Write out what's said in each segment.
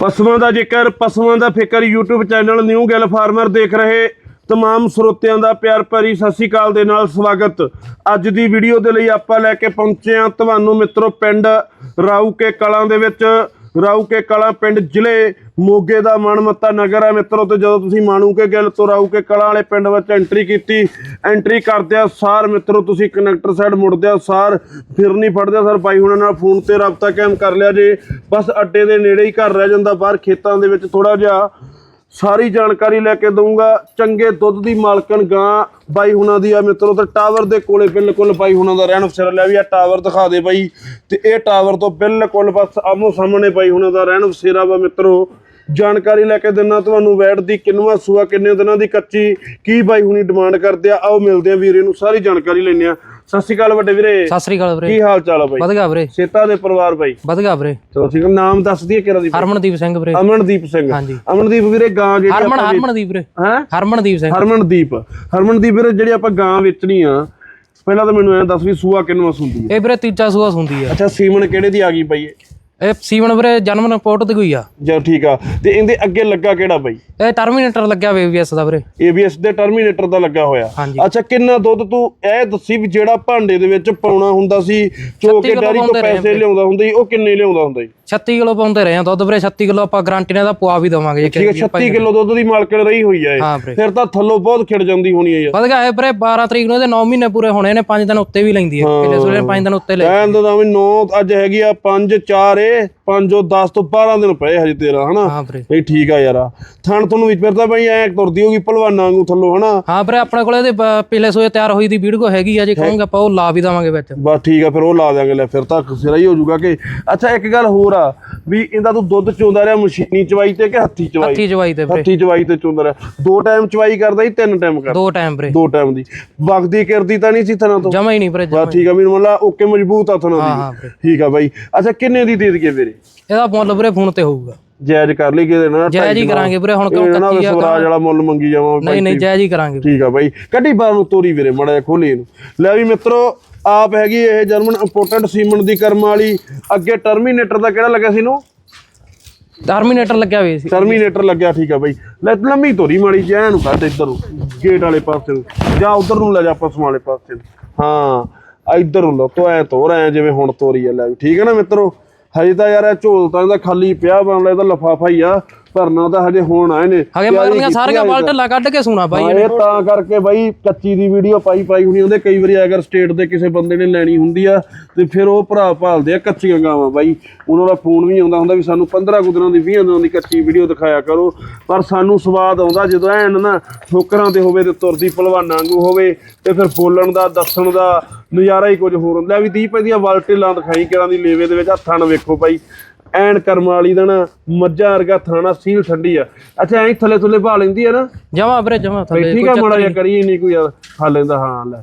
ਪਸ਼ੂਆਂ ਦਾ ਜ਼ਿਕਰ, ਪਸ਼ੂਆਂ ਦਾ ਫਿਕਰ, YouTube channel new Gill farmer ਦੇਖ ਰਹੇ ਤਮਾਮ ਸਰੋਤਿਆਂ ਦਾ ਪਿਆਰ ਭਰੀ ਸਤਿ ਸ਼੍ਰੀ ਅਕਾਲ ਦੇ ਨਾਲ ਸਵਾਗਤ। ਅੱਜ ਦੀ ਵੀਡੀਓ ਦੇ ਲਈ ਆਪਾਂ ਲੈ ਕੇ ਪਹੁੰਚੇ ਹਾਂ ਤੁਹਾਨੂੰ ਮਿੱਤਰੋ ਪਿੰਡ ਰਾਊ ਕੇ ਕਲਾਂ ਦੇ ਵਿੱਚ। ਰਾਊ ਕੇ ਕਲਾਂ ਪਿੰਡ ਜ਼ਿਲ੍ਹੇ ਮੋਗੇ ਦਾ ਮਨਮੱਤਾ ਨਗਰ ਹੈ। ਮਿੱਤਰੋ, ਤੇ ਜਦੋਂ ਤੁਸੀਂ ਮਾਣੂ ਕੇ ਗਿੱਲ ਤੋਂ ਰਾਊ ਕੇ ਕਲਾਂ ਵਾਲੇ ਪਿੰਡ ਵਿੱਚ ਐਂਟਰੀ ਕੀਤੀ ਐਂਟਰੀ ਕਰਦਿਆਂ ਸਾਰ ਮਿੱਤਰੋ, ਤੁਸੀਂ ਕਨੈਕਟਰ ਸਾਈਡ ਮੁੜਦਿਆਂ ਸਾਰ ਫਿਰ ਨਹੀਂ ਫੜਦਿਆਂ ਸਰ। ਬਾਈ ਹੁਣਾਂ ਨਾਲ ਫੋਨ ਤੇ ਰਾਬਤਾ ਕਾਇਮ ਕਰ ਲਿਆ ਜੇ। ਬਸ ਅੱਡੇ ਦੇ ਨੇੜੇ ਹੀ ਘਰ ਰਹਿ ਜਾਂਦਾ, ਬਾਹਰ ਖੇਤਾਂ ਦੇ ਵਿੱਚ ਥੋੜਾ ਜਿਹਾ ਸਾਰੀ ਜਾਣਕਾਰੀ ਲੈ ਕੇ ਦਊਂਗਾ। ਚੰਗੇ ਦੁੱਧ ਦੀ ਮਾਲਕਣ ਗਾਂ ਬਾਈ ਹੁਣਾਂ ਦੀ ਆ ਮਿੱਤਰੋ, ਤੇ ਟਾਵਰ ਦੇ ਕੋਲੇ ਬਿਲਕੁਲ ਬਾਈ ਹੁਣਾਂ ਦਾ ਰਹਿਣ ਵਸੇਰਾ ਲਿਆ ਵੀ ਆ, ਟਾਵਰ ਦਿਖਾ ਦੇ ਬਾਈ। ਤੇ ਇਹ ਟਾਵਰ ਤੋਂ ਬਿਲਕੁਲ ਬਸ ਆਮੋ ਸਾਹਮਣੇ ਬਾਈ ਹੁਣਾਂ ਦਾ ਰਹਿਣ ਵਸੇਰਾ ਵਾ ਮਿੱਤਰੋ। ਜਾਣਕਾਰੀ ਲੈ ਕੇ ਦਿੰਨਾ ਤੁਹਾਨੂੰ ਵੈਟ ਦੀ ਕਿੰਨਵਾਂ ਸੂਆ, ਕਿੰਨੇ ਦਿਨਾਂ ਦੀ ਕੱਚੀ, ਕੀ ਬਾਈ ਹੁਣੀ ਡਿਮਾਂਡ ਕਰਦੇ ਆ, ਆਓ ਮਿਲਦੇ ਆ ਵੀਰੇ ਨੂੰ, ਸਾਰੀ ਜਾਣਕਾਰੀ ਲੈਣੇ ਆ। ਸਤਿ ਸ਼੍ਰੀ ਅਕਾਲ ਵੱਡੇ ਵੀਰੇ। ਸਤਿ ਸ੍ਰੀ ਅਕਾਲ ਵੀਰੇ। ਕੀ ਹਾਲ ਚਾਲ ਆ ਬਾਈ? ਵਧਗਾ ਵੀਰੇ। ਸੇਤਾ ਦੇ ਪਰਿਵਾਰ ਬਾਈ। ਵਧਗਾ ਵੀਰੇ। ਚਲੋ ਠੀਕ ਆ ਨਾਮ ਦੱਸ ਦਈਏ ਕਿਹੜਾ ਦੀ ਹਰਮਨਦੀਪ ਸਿੰਘ ਵੀਰੇ। ਅਮਨਦੀਪ ਸਿੰਘ। ਹਾਂਜੀ। ਅਮਨਦੀਪ ਵੀਰੇ ਗਾਂ ਜਿਹੜੀ ਹਰਮਨ ਹਰਮਨਦੀਪ ਵੀਰੇ। ਹੈ? ਹਰਮਨਦੀਪ ਸਿੰਘ। ਹਰਮਨਦੀਪ। ਹਰਮਨਦੀਪ ਵੀਰੇ ਜਿਹੜੀ ਆਪਾਂ ਗਾਂ ਵੇਚਣੀ ਆ ਪਹਿਲਾਂ ਤਾਂ ਮੈਨੂੰ ਐਂ ਦੱਸ ਵੀ ਸੂਆ ਕਿੰਨਵਾਂ ਸੁੰਦੀ ਹੈ ਇਹ ਵੀਰੇ ਤੀਜਾ ਸੂਆ ਹੁੰਦੀ ਆ। ਅੱਛਾ ਸੀਮਨ ਕਿਹੜੇ ਦੀ ਆ ਗਈ ਬਾਈ ਇਹ? ਇਹ ਸੀਵਨ ਵੀਰੇ ਜਨਮ ਰਿਪੋਰਟ ਤੇ ਕੋਈ ਆ। ਜਾਂ ਠੀਕ ਆ। ਤੇ ਇਹਦੇ ਅੱਗੇ ਲੱਗਾ ਕਿਹੜਾ ਬਾਈ? ਇਹ ਟਰਮੀਨੇਟਰ ਲੱਗਿਆ ਵੇਵੀਐਸ ਦਾ ਵੀਰੇ। ABS ਦੇ ਟਰਮੀਨੇਟਰ ਦਾ ਲੱਗਾ ਹੋਇਆ। ਹਾਂਜੀ। ਅੱਛਾ ਕਿੰਨਾ ਦੁੱਧ ਤੂੰ ਇਹ ਦੱਸੀ ਵੀ ਜਿਹੜਾ ਭਾਂਡੇ ਦੇ ਵਿੱਚ ਪਾਉਣਾ ਹੁੰਦਾ ਸੀ ਚੋ ਕੇ ਕਿਲੋ ਡੈਰੀ ਤੋਂ ਪਾਉਂਦੇ ਰਹੇ ਪੈਸੇ ਲਿਆਉਂਦਾ ਹੁੰਦਾ ਸੀ ਉਹ ਕਿੰਨੇ ਲਿਆਉਂਦਾ ਹੁੰਦਾ ਸੀ? 36 ਕਿਲੋ ਪਾਉਂਦੇ ਰਹੇ ਆ ਦੁੱਧ ਵੀਰੇ 36 ਕਿਲੋ ਆਪਾਂ ਗਾਰੰਟੀ ਨਾਲ ਦਾ ਪੁਆ ਵੀ ਦਵਾਂਗੇ ਜੇ ਠੀਕ ਹੈ 36 ਕਿਲੋ ਦੁੱਧ ਦੀ ਮਾਲਕਣ ਰਹੀ ਹੋਈ ਆ ਹਾਂ ਇਹ ਵੀਰੇ। ਫਿਰ ਤਾਂ ਥੱਲੋਂ ਬਹੁਤ ਖਿੜ ਜਾਂਦੀ ਹੋਣੀ ਹੈ ਯਾਰ। ਵਧਗਾ ਇਹ ਵੀਰੇ 12 ਤਰੀਕ ਨੂੰ ਇਹਦੇ 9 ਮਹੀਨੇ ਪੂਰੇ ਹੋਣੇ ਨੇ 5 ਦਿਨ ਉੱਤੇ ਵੀ ਲੈਂਦੀ ਹੈ। ਕਿਲੇ ਸੂਲੇ 5 ਦਿਨ ਉੱਤੇ ਲੈ ਕਹਿੰਦਾ ਤਾਂ ਵੀ 9 ਅੱਜ ਹੈਗੀ ਆ 5 4 ਏ here. 5 10 ਤੋਂ 12 ਦਿਨ ਪਏ ਹਜੇ ਤੇਰਾ ਹਨਾ? ਹਾਂ ਵੀਰੇ। ਨਹੀਂ ਠੀਕ ਆ ਯਾਰ ਥਣ ਤੁਹਾਨੂੰ ਵੀ ਫਿਰਦਾ ਬਈ ਐ ਤੁਰਦੀ ਹੋਗੀ ਭਲਵਾਨਾਂ ਵਾਂਗੂ ਥੱਲੋਂ ਹਨਾ? ਹਾਂ ਵੀਰੇ ਆਪਣੇ ਕੋਲੇ ਬ- ਪਿਛਲੇ ਸੂਏ ਤਿਆਰ ਹੋਈ ਦੀ ਵੀਡੀਓ ਹੈਗੀ ਆ ਜੇ ਕਹੋਗੇ ਆਪਾਂ ਉਹ ਲਾ ਵੀ ਦਵਾਂਗੇ ਵਿੱਚ। ਬਸ ਠੀਕ ਆ ਫਿਰ ਉਹ ਲਾ ਦਿਆਂਗੇ ਲੈ ਫਿਰ ਤਾਂ ਸਿਰਾ ਹੀ ਹੋ ਜਾਊਗਾ ਕਿ। ਅੱਛਾ ਇੱਕ ਗੱਲ ਹੋਰ ਆ ਵੀ ਇਹਦਾ ਤੂੰ ਦੁੱਧ ਚੋਂਦਾ ਰਿਹਾ ਮਸ਼ੀਨੀ ਚਵਾਈ ਤੇ ਕਿ ਹੱਥੀ ਚਵਾਈ? ਹੱਥੀ ਜਵਾਈ ਤੇ ਵੀਰੇ। ਹੱਥੀ ਚਵਾਈ ਤੇ ਚੋਂਦਾ ਰਿਹਾ। ਦੋ ਟਾਈਮ ਚਵਾਈ ਕਰਦਾ ਸੀ ਤਿੰਨ ਟਾਈਮ ਕਰਦਾ। ਦੋ ਟਾਈਮ ਵੀਰੇ। ਦੋ ਟਾਈਮ ਦੀ। ਵਗਦੀ ਕਰਦੀ ਤਾਂ ਨਹੀਂ ਸੀ ਥਣਾ ਤੋਂ? ਜਮਾ ਹੀ ਨਹੀਂ ਵੀਰੇ ਜਮਾਂ ਬਸ ਠੀਕ ਆ ਵੀ ਮਤਲਬ ਓਕੇ ਮਜ਼ਬੂਤ ਆ ਥਣਾ ਹਾਂ ਹਾਂ ਦੀ ਠੀਕ ਆ ਬਾਈ। ਅੱਛਾ ਕਿੰਨੇ ਦੀ ਦੇ ਦਈਏ ਵੀਰੇ? ਇਹਦਾ ਮੁੱਲ ਵੀਰੇ ਫੋਨ ਤੇ ਹੋਊਗਾ। ਜਾਇਜ਼ ਕਰ ਲਈ ਕਿਤੇ ਨਾ ਜਾਇਜ਼ ਹੀ ਕਰਾਂਗੇ ਵੀਰੇ ਹੁਣ ਕਿਉਂ ਕੱਚੀ ਆ ਸਵਰਾਜ ਵਾਲਾ ਮੁੱਲ ਮੰਗੀ ਜਾਵਾਂ ਨਹੀਂ ਨਹੀਂ ਜਾਇਜ਼ ਹੀ ਕਰਾਂਗੇ ਠੀਕ ਆ ਬਾਈ ਕੱਢੀ ਬਾਹਰ ਨੂੰ ਤੋਰੀ ਵੀਰੇ ਮੜਾ ਖੋਲੀ ਇਹਨੂੰ। ਲੈ ਵੀ ਮਿੱਤਰੋ ਆਪ ਹੈਗੀ ਇਹ ਜਰਮਨ ਇੰਪੋਰਟੈਂਟ ਸੀਮਨ ਦੀ ਕਰਮ ਵਾਲੀ ਅੱਗੇ ਟਰਮੀਨੇਟਰ ਦਾ ਕਿਹੜਾ ਲੱਗਿਆ ਸੀ ਨੂੰ ਟਰਮੀਨੇਟਰ ਲੱਗਿਆ ਹੋਇਆ ਸੀ। ਟਰਮੀਨੇਟਰ ਲੱਗਿਆ ਠੀਕ ਆ ਬਾਈ। ਲੈ ਲੰਮੀ ਤੋਰੀ ਮਾੜੀ ਜਿਹਾ ਨੂੰ ਕੱਢ ਇੱਧਰ ਨੂੰ ਗੇਟ ਵਾਲੇ ਪਾਸੇ ਨੂੰ। ਜਾਂ ਉਧਰ ਨੂੰ ਲੈ ਜਾ ਪਸ਼ੂ ਵਾਲੇ ਪਾਸੇ ਨੂੰ। ਹਾਂ ਇੱਧਰ ਨੂੰ ਲੋ ਤੋ ਐ ਤੋਰ ਐ ਜਿਵੇਂ ਹੁਣ ਤੋਰੀ ਆ ਲੈ ਵੀ। ਠੀਕ ਹੈ ਨਾ ਮਿੱਤਰੋ? ਹਜੇ ਤਾਂ ਯਾਰ ਇਹ ਝੋਲ ਤਾਂ ਇਹਦਾ ਖਾਲੀ ਪਿਆ ਬਣ ਲਿਆ ਤਾਂ ਲਫਾਫਾ ਹੀ ਆ। ਭਰਨਾ ਤਾਂ ਹਜੇ ਹੁਣ ਆਏ ਨੇ ਹਗੇ ਮਗਰਲੀਆਂ ਸਾਰੀਆਂ ਬਾਲਟ ਲਾ ਕੱਢ ਕੇ ਸੁਣਾ ਬਾਈ ਇਹ ਤਾਂ ਕਰਕੇ ਬਾਈ ਕੱਚੀ ਦੀ ਵੀਡੀਓ ਪਾਈ ਪਾਈ ਹੁਣੀ ਉਹਦੇ ਕਈ ਵਾਰੀ ਅਗਰ ਸਟੇਟ ਦੇ ਕਿਸੇ ਬੰਦੇ ਨੇ ਲੈਣੀ ਹੁੰਦੀ ਆ ਤੇ ਫਿਰ ਉਹ ਭਰਾ ਭਾਲਦੇ ਆ ਕੱਚੀਆਂ ਗਾਵਾਂ ਬਾਈ। ਉਹਨਾਂ ਦਾ ਫੋਨ ਵੀ ਆਉਂਦਾ ਹੁੰਦਾ ਵੀ ਸਾਨੂੰ 15 ਕੁ ਦਿਨਾਂ ਦੀ 20 ਦਿਨਾਂ ਦੀ ਕੱਚੀ ਵੀਡੀਓ ਦਿਖਾਇਆ ਕਰੋ। ਪਰ ਸਾਨੂੰ ਸਵਾਦ ਆਉਂਦਾ ਜਦੋਂ ਐਨ ਨਾ ਠੋਕਰਾਂ ਤੇ ਹੋਵੇ ਤੇ ਤੁਰਦੀ ਭਲਵਾਨਾਂ ਵਾਂਗੂ ਹੋਵੇ ਤੇ ਫਿਰ ਬੋਲਣ ਦਾ ਦੱਸਣ ਦਾ ਨਜ਼ਾਰਾ ਹੀ ਕੁਝ ਹੋਰ ਹੁੰਦਾ। ਵੀ 30 ਪੈਦੀਆਂ ਵਾਲਟੇ ਲਾਂ ਦਿਖਾਈ ਕਿਰਾਂ ਦੀ ਲੇਵੇ ਦੇ ਵਿੱਚ ਹੱਥਾਂ ਨਾਲ ਵੇਖੋ ਬਾਈ। ਐਨ ਕਰਮ ਵਾਲੀ ਦਾ ਨਾ ਮੱਝਾਂ ਵਰਗਾ ਥਾਣਾ ਸੀਲ ਠੰਡੀ ਆ। ਅੱਛਾ ਐਂ ਥੱਲੇ ਥੱਲੇ ਭਾ ਲੈਂਦੀ ਆ ਨਾ? ਜਮਾ ਵੀਰੇ ਜਮਾ ਥੱਲੇ ਠੀਕ ਆ ਮਾੜਾ ਜਿਹਾ ਕਰੀਏ ਨਹੀਂ ਕੋਈ ਯਾਰ ਖਾ ਲੈਂਦਾ ਹਾਂ ਲੈ।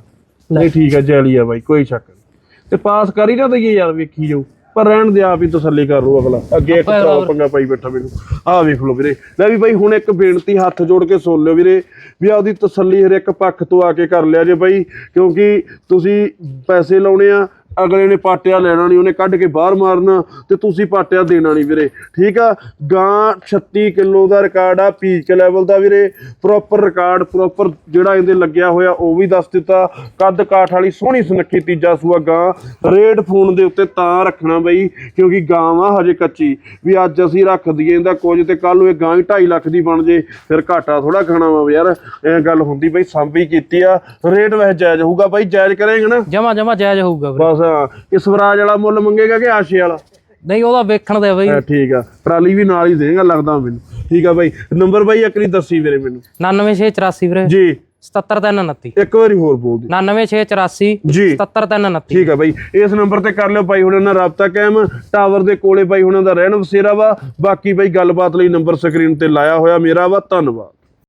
ਨਹੀਂ ਠੀਕ ਆ ਜੈਲੀ ਆ ਬਾਈ ਕੋਈ ਸ਼ੱਕ ਨਹੀਂ। ਤੇ ਪਾਸ ਕਰ ਨਾ ਦਈਏ ਯਾਰ ਵੇਖੀ ਜਾਓ। ਪਰ ਰਹਿਣ ਦੇ ਆਪ ਹੀ ਤਸੱਲੀ ਕਰ ਲਓ ਅਗਲਾ। ਅੱਗੇ ਇੱਕ ਭਰਾ ਪੰਗਾ ਪਾਈ ਬੈਠਾ ਮੈਨੂੰ। ਆਹ ਵੇਖ ਲਓ ਵੀਰੇ। ਲੈ ਵੀ ਬਾਈ ਹੁਣ ਇੱਕ ਬੇਨਤੀ ਹੱਥ ਜੋੜ ਕੇ ਸੁਣ ਲਿਓ ਵੀਰੇ ਵੀ ਆਪਦੀ ਤਸੱਲੀ ਹਰ ਇੱਕ ਪੱਖ ਤੋਂ ਆ ਕੇ ਕਰ ਲਿਆ ਜੇ ਬਾਈ। ਕਿਉਂਕਿ ਤੁਸੀਂ ਪੈਸੇ ਲਾਉਣੇ ਆ ਅਗਲੇ ਨੇ ਪਾਟਿਆ ਲੈਣਾ ਨਹੀਂ ਉਹਨੇ ਕੱਢ ਕੇ ਬਾਹਰ ਮਾਰਨਾ ਤੇ ਤੁਸੀਂ ਪਾਟਿਆ ਦੇਣਾ ਨਹੀਂ ਵੀਰੇ। ਠੀਕ ਆ? ਗਾਂ 36 ਕਿਲੋ ਦਾ ਰਿਕਾਰਡ ਆ ਪੀਕ ਲੈਵਲ ਦਾ ਵੀਰੇ। ਪ੍ਰੋਪਰ ਰਿਕਾਰਡ ਪ੍ਰੋਪਰ ਜਿਹੜਾ ਇਹਦੇ ਲੱਗਿਆ ਹੋਇਆ ਉਹ ਵੀ ਦੱਸ ਦਿੱਤਾ। ਕੱਦ ਕਾਠ ਵਾਲੀ ਸੋਹਣੀ ਸੁਨੱਖੀ ਤੀਜਾ ਸੂਆ ਗਾਂ। ਰੇਡ ਫੋਨ ਦੇ ਉੱਤੇ ਤਾਂ ਰੱਖਣਾ ਬਈ ਕਿਉਂਕਿ ਗਾਂ ਆ ਹਜੇ ਕੱਚੀ। ਵੀ ਅੱਜ ਅਸੀਂ ਰੱਖ ਦਈਏ ਇਹਦਾ ਕੁਝ ਤੇ ਕੱਲ ਨੂੰ ਇਹ ਗਾਂ ਹੀ 2.5 ਲੱਖ ਦੀ ਬਣ ਜੇ ਫਿਰ ਘਾਟਾ ਥੋੜਾ ਖਾਣਾ ਵਾ ਯਾਰ। ਇਹ ਗੱਲ ਹੁੰਦੀ ਬਈ ਸਾਂਭੀ ਕੀਤੀ ਆ। ਰੇਟ ਵੈਸੇ ਜਾਇਜ਼ ਹੋਊਗਾ ਬਈ ਜਾਇਜ਼ ਕਰੇਗਾ ਨਾ? ਜਮਾ ਜਮਾ ਜਾਇਜ਼ ਹੋਊਗਾ ਵੀਰੇ। ਬਸ ਹਾਂ, ਇਹ ਸਵਰਾਜ ਵਾਲਾ ਮੁੱਲ ਮੰਗੇਗਾ ਕਿ ਆਸ਼ੇ ਵਾਲਾ? ਨਹੀਂ ਉਹਦਾ ਵੇਖਣ ਦੇ ਬਾਈ। ਹਾਂ, ਠੀਕ ਆ। ਟਰਾਲੀ ਵੀ ਨਾਲ ਹੀ ਦੇਗਾ ਲੱਗਦਾ ਮੈਨੂੰ। ਠੀਕ ਆ ਬਾਈ। ਨੰਬਰ ਬਾਈ ਇੱਕ ਨਹੀਂ ਦੱਸੀ ਵੀਰੇ ਮੈਨੂੰ। 99684 ਵੀਰੇ। ਜੀ। 77329 ਇੱਕ ਵਾਰੀ ਹੋਰ ਬੋਲ ਦੇ 99684 ਜੀ। 77329 ਠੀਕ ਆ ਬਾਈ। ਇਸ ਨੰਬਰ ਤੇ ਕਰ ਲਿਓ ਬਾਈ ਹੁਣਾਂ ਨਾਲ ਰਾਬਤਾ ਕਾਇਮ। ਟਾਵਰ ਦੇ ਕੋਲੇ ਬਾਈ ਹੁਣਾਂ ਦਾ ਰਹਿਣ ਵਸੇਰਾ ਵਾ। ਬਾਕੀ ਬਾਈ ਗੱਲਬਾਤ ਲਈ ਨੰਬਰ ਸਕਰੀਨ ਤੇ ਲਾਇਆ ਹੋਇਆ ਮੇਰਾ ਵਾ। ਧੰਨਵਾਦ।